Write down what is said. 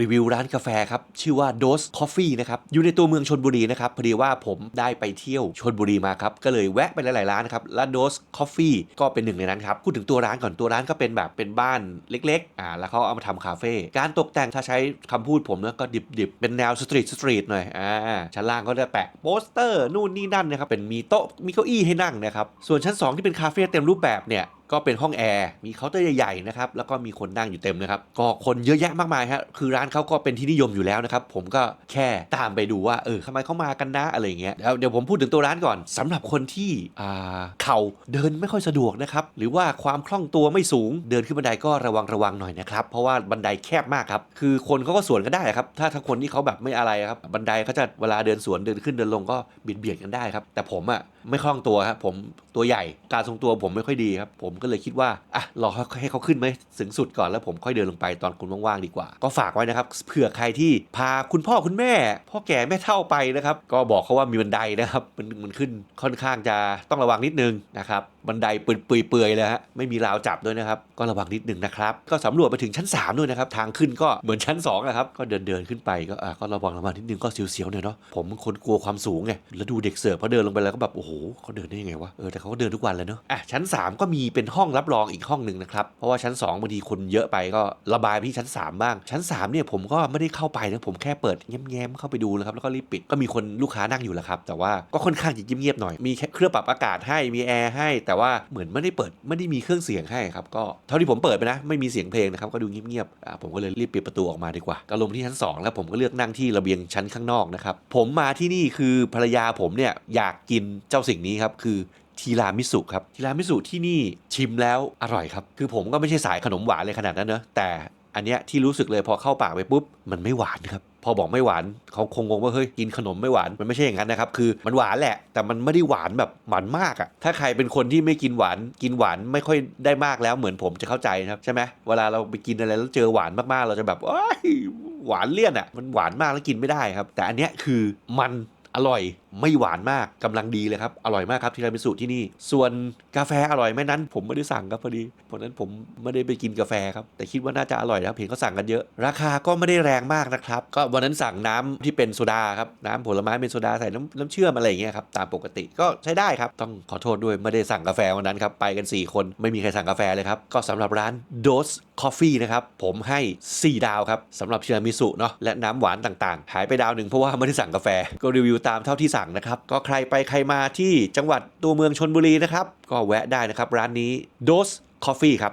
รีวิวร้านกาแฟครับ ชื่อว่า Dose Coffee นะครับ อยู่ในตัวเมืองชนบุรีนะครับ พอดีว่าผมได้ไปเที่ยวชนบุรีมาครับ ก็เลยแวะไปหลาย ๆ ร้านนครับ และ Dose Coffee ก็เป็นหนึ่งในนั้นครับ พูดถึงตัวร้านก่อนตัวร้านก็เป็นแบบเป็นบ้านเล็ก ๆ อ่า แล้วเขาเอามาทำคาเฟ่ การตกแต่งถ้าใช้คำพูดผมนะก็ดิบ ๆ เป็นแนวสตรีทสตรีทหน่อย อ่า ชั้นล่างก็จะแปะโปสเตอร์นู่นนี่นั่นนะครับ เป็นมีโต๊ะมีเก้าอี้ให้นั่งนะครับ ส่วนชั้น 2 ที่เป็นคาเฟ่เต็มรูปแบบเนี่ย ก็เป็นห้องแอร์มีเคาน์เตอร์ใหญ่ๆนะครับแล้วก็มีคนนั่งอยู่เต็มนะครับก็คนเยอะแยะมากมายฮะคือร้านเขาก็เป็นที่นิยมอยู่แล้วนะครับผมก็แค่ตามไปดูว่าเออทำไมเขามากันนะอะไรเงี้ยเดี๋ยวเดี๋ยวผมพูดถึงตัวร้านก่อนสำหรับคนที่อ่าเข่าเดินไม่ค่อยสะดวกนะครับหรือว่าความคล่องตัวไม่สูงเดินขึ้นบันไดก็ระวังระวังหน่อยนะครับเพราะว่าบันไดแคบมากครับคือคนเขาก็สวนกันได้ครับถ้าถ้าคนที่เขาแบบไม่อะไรครับบันไดเขาจะเวลาเดินสวนเดินขึ้นเดินลงก็เบียดเบียดกันได้ครับแต่ผมอะไม่คล่องตัวครับผมตัวใหญ่การทรงตัวผมไม่ค่อยดีครับผมก็เลยคิดว่าอะรอให้เขาขึ้นไหมถึงสุดก่อนแล้วผมค่อยเดินลงไปตอนคุณว่างๆดีกว่า ก็ฝากไว้นะครับเผื่อใครที่พาคุณพ่อคุณแม่ พ่อแก่แม่เฒ่าไปนะครับก็บอกเขาว่ามีบันไดนะครับมันมันขึ้นค่อนข้างจะต้องระวังนิดนึงนะครับบันไดเปื่อยๆเลยฮะไม่มีราวจับด้วยนะครับ ก็ระวังนิดนึงนะครับ ก็สำรวจไปถึงชั้น 3 ด้วยนะครับ ทางขึ้นก็เหมือนชั้น2นะครับ ก็เดินเดินขึ้นไปก็อะก็ระวังระวังนิดนึงก็เสียวๆหน่อยเนาะผมคนกลัวความสูงไงแล้วดูเด็กเสิร์ฟเขาเดินลงไปแล้วก็แบบโอ้โหเขาเดินได้ยังไงวะเออแต่เขาก็เดินทุกวันเลยเนาะอะชั้น 3 ก็มีเป็นห้องรับรองอีกห้องหนึ่งนะครับ เพราะว่าชั้น2บางทีคนเยอะไปก็ระบายไปที่ชั้น 3 บ้าง ชั้น3เนี่ยผมก็ไม่ได้เข้าไปนะผมแค่เปิดแง้มๆเข้าไปดูนะครับแล้วก็รีบปิดก็มีคนลูกค้านั่งอยู่แหละครับแต่ว่าก็ค่อนข้างจะเงียบๆหน่อยมีเครื่องปรับอากาศให้มีแอร์ให้ แต่ว่าเหมือนไม่ได้เปิดไม่ได้มีเครื่องเสียงให้ครับก็เท่าที่ผมเปิดไปนะไม่มีเสียงเพลงนะครับก็ดูเงียบๆอ่าผมก็เลยรีบปิดประตูออกมาดีกว่าก็ลงที่ชั้น 2 แล้วผมก็เลือกนั่งที่ระเบียงชั้นข้างนอกนะครับผมมาที่นี่คือภรรยาผมเนี่ยอยากกินเจ้าสิ่งนี้ครับคือ ทีรามิสุครับทีรามิสุที่นี่ชิมแล้วอร่อยครับ คือผมก็ไม่ใช่สายขนมหวานเลยขนาดนั้นเนอะแต่อันเนี้ยที่รู้สึกเลยพอเข้าปากไปปุ๊บ มันไม่หวานครับ พอบอกไม่หวานเขาคงงงว่าเฮ้ยกินขนมไม่หวานมันไม่ใช่อย่างนั้นนะครับ คือมันหวานแหละ แต่มันไม่ได้หวานแบบหวานมากอะ่ะถ้าใครเป็นคนที่ไม่กินหวานกินหวานไม่ค่อยได้มากแล้วเหมือนผมจะเข้าใจนะครับใช่ไหมเวลาเราไปกินอะไรแล้วเจอหวานมากๆ เราจะแบบว้ยหวานเลี่ยนอะ่ะมันหวานมากแล้วกินไม่ได้ครับ แต่อันเนี้ยคือมันอร่อย ไม่หวานมากกำลังดีเลยครับ อร่อยมากครับทีรามิสุที่นี่ ส่วนกาแฟอร่อยไหมนั้น ผมไม่ได้สั่งครับพอดี เพราะนั้นผมไม่ได้ไปกินกาแฟครับ แต่คิดว่าน่าจะอร่อยนะครับเห็นเขาสั่งกันเยอะ ราคาก็ไม่ได้แรงมากนะครับ ก็วันนั้นสั่งน้ำที่เป็นโซดาครับน้ำผลไม้เป็นโซดาใส่น้ำน้ำเชื่อมอะไรอย่างเงี้ยครับตามปกติก็ใช้ได้ครับต้องขอโทษด้วยไม่ได้สั่งกาแฟวันนั้นครับไปกัน 4 คนไม่มีใครสั่งกาแฟเลยครับก็สำหรับร้าน Dose Coffee นะครับผมให้ 4 ดาวครับสำหรับทีรามิสุเนาะและน้ำหวานต่างๆ หายไปดาวหนึ่งเพราะว่าไม่ได้สั่งกาแฟก็รีวิวตามเท่าที่สั่งนะครับ ก็ใครไปใครมาที่จังหวัดตัวเมืองชนบุรีนะครับ ก็แวะได้นะครับร้านนี้ Dose Coffee ครับ